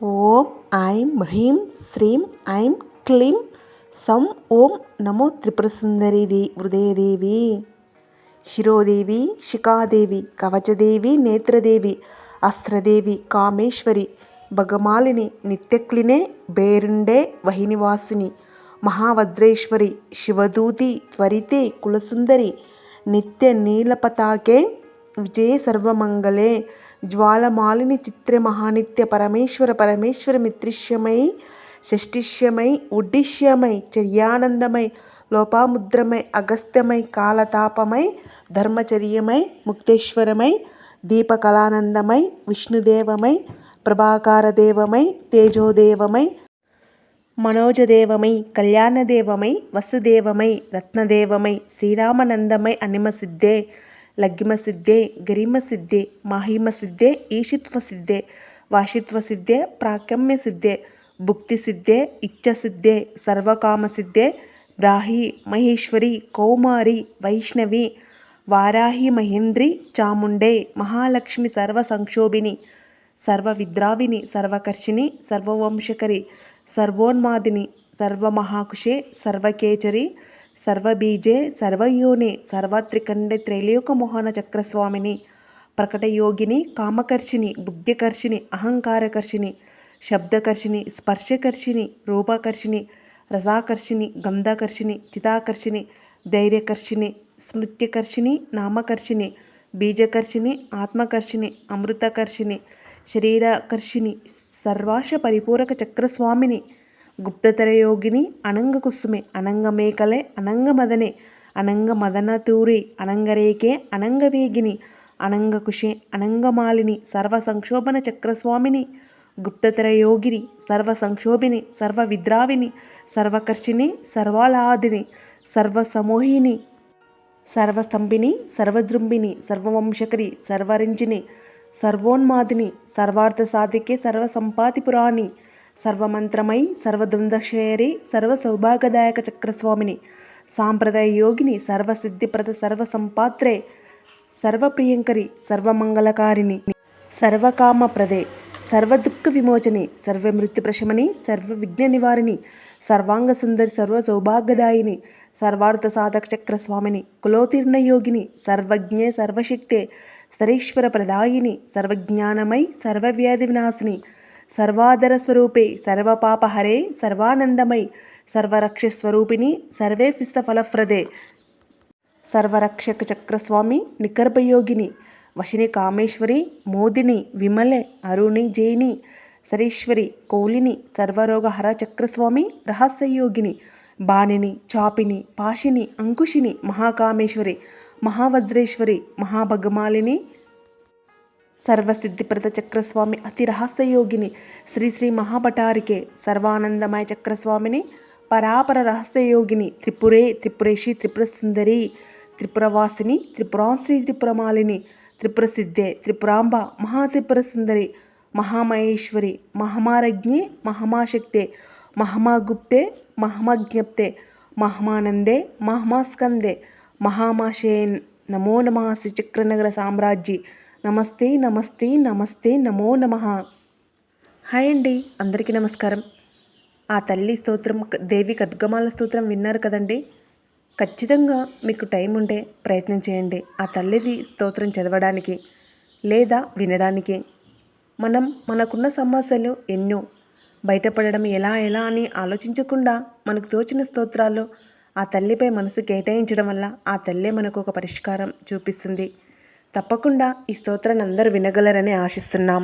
ఓం ఐం హ్రీం శ్రీం ఐం క్లీం సం ఓం నమో త్రిపురసుందరి దే హృదయదేవి శిరోదేవి శిఖాదేవి కవచదేవి నేత్రదేవి అస్త్రదేవి కామేశ్వరి భగమాలిని నిత్యక్లినే బేరుండే వహినివాసిని మహావజ్రేశ్వరి శివదూతి త్వరితే కులసుందరి నిత్య నీలపతాకే విజయ సర్వమంగళే జ్వాలమాలిని చిత్ర మహానిత్య పరమేశ్వర పరమేశ్వర మిత్రిష్యమై షష్టిష్యమై ఉడ్డిష్యమై చర్యానందమై లోపాముద్రమై అగస్త్యమై కాలతాపమై ధర్మచర్యమై ముక్తేశ్వరమై దీపకళానందమై విష్ణుదేవమై ప్రభాకారదేవమై తేజోదేవమై మనోజదేవమై కళ్యాణదేవమై వసుదేవమై రత్నదేవమై శ్రీరామనందమై అనిమసిద్ధే లగ్గిమసిద్ధే గరిమసిద్ధే మాహిమసిద్ధే ఈషిత్వసిద్ధే వాషిత్వసిద్ధే ప్రాకమ్యసిద్ధే భుక్తిసిద్ధే ఇచ్చసిద్ధే సర్వకామసిద్ధే బ్రాహి మహేశ్వరి కౌమారి వైష్ణవి వారాహి మహేంద్రి చాముండే మహాలక్ష్మి సర్వసంక్షోభిని సర్వవిద్రావిని సర్వకర్షిణి సర్వవంశకరి సర్వోన్మాదిని సర్వమహాకుషే సర్వకేచరి సర్వబీజే సర్వయోని సర్వత్రికండే త్రైలోకమోహన చక్రస్వామిని ప్రకటయోగిని కామకర్షిని బుద్ధికర్షిని అహంకారకర్షిని శబ్దకర్షిని స్పర్శకర్షిని రూపకర్షిని రసాకర్షిని గంధకర్షిని చితాకర్షిని ధైర్యకర్షిని స్మృత్యకర్షిని నామకర్షిని బీజకర్షిని ఆత్మకర్షిని అమృతకర్షిని శరీరకర్షిని సర్వాశ పరిపూరక చక్రస్వామిని గుప్తతరయోగిని అనంగ కుసుమే అనంగ మేకలే అనంగ మదనే అనంగ మదనతూరి అనంగరేకే అనంగ వేగిని అనంగ కుషే అనంగమాలిని సర్వ సంక్షోభన చక్రస్వామిని గుప్తతరయోగిని సర్వ సంక్షోభిని సర్వ విద్రావిని సర్వకర్షిని సర్వాలాదిని సర్వసమోహిని సర్వస్తంభిని సర్వజృంభిని సర్వవంశకరి సర్వరింజిని సర్వోన్మాదిని సర్వార్థ సాధికే సర్వసంపాతిపురాణి సర్వమంత్రమై సర్వద్వందక్షయరి సర్వసౌభాగదాయక చక్రస్వామిని సాంప్రదాయ యోగిని సర్వసిద్ధిప్రద సర్వసంపాత్రే సర్వప్రియంకరి సర్వమంగళకారిణి సర్వకామప్రదే సర్వదుఃఖ విమోచని సర్వమృత్యుప్రశమని సర్వ విఘ్న నివారిణి సర్వాంగ సుందరి సర్వ సౌభాగ్యదాయిని సర్వార్థ సాధక చక్రస్వామిని కులోతీర్ణ యోగిని సర్వజ్ఞే సర్వశక్తే సరీశ్వర ప్రదాయిని సర్వజ్ఞానమై సర్వవ్యాధి వినాశిని సర్వాదర స్వరూపే సర్వపాపహరే సర్వానందమై సర్వరక్షస్వరూపిణి సర్వేఫిస్త ఫలప్రదే సర్వరక్షక చక్రస్వామి నికర్భయోగిని వశిని కామేశ్వరి మోదిని విమలె అరుణి జైని సరీశ్వరి కౌలిని సర్వరోగహర చక్రస్వామి రహస్యయోగిని బాణిని చాపిని పాశిని అంకుశిని మహాకామేశ్వరి మహావజ్రేశ్వరి మహాభగమాలిని సర్వసిద్ధిప్రద చక్రస్వామి అతి రహస్యయోగిని. శ్రీ శ్రీ మహాభటారికే సర్వానందమయ చక్రస్వామిని పరాపర రహస్యయోగిని త్రిపురే త్రిపురేషి త్రిపుర సుందరి త్రిపురవాసిని త్రిపురాశ్రీ త్రిపురమాలిని త్రిపురసిద్ధే త్రిపురాంబ మహాత్రిపుర సుందరి మహామహేశ్వరి మహమారజ్ఞి మహమాశక్తే మహమాగుప్తే మహమజ్ఞప్తే మహమానందే మహమాస్కందే మహామాశేన్ నమో నమ శ్రీచక్రనగర సామ్రాజ్యి నమస్తే నమస్తే నమస్తే నమో నమ. హాయ్ అండి అందరికీ నమస్కారం. ఆ తల్లి స్తోత్రం దేవి ఖడ్గమాల స్తోత్రం విన్నారు కదండి? ఖచ్చితంగా మీకు టైం ఉంటే ప్రయత్నం చేయండి ఆ తల్లిది స్తోత్రం చదవడానికి లేదా వినడానికి. మనం మనకున్న సమస్యలు ఎన్నో బయటపడడం ఎలా ఎలా అని ఆలోచించకుండా మనకు తోచిన స్తోత్రాలు ఆ తల్లిపై మనసు కేటాయించడం వల్ల ఆ తల్లే మనకు ఒక పరిష్కారం చూపిస్తుంది. తప్పకుండా ఈ స్తోత్రాన్ని అందరూ వినగలరని ఆశిస్తున్నాం.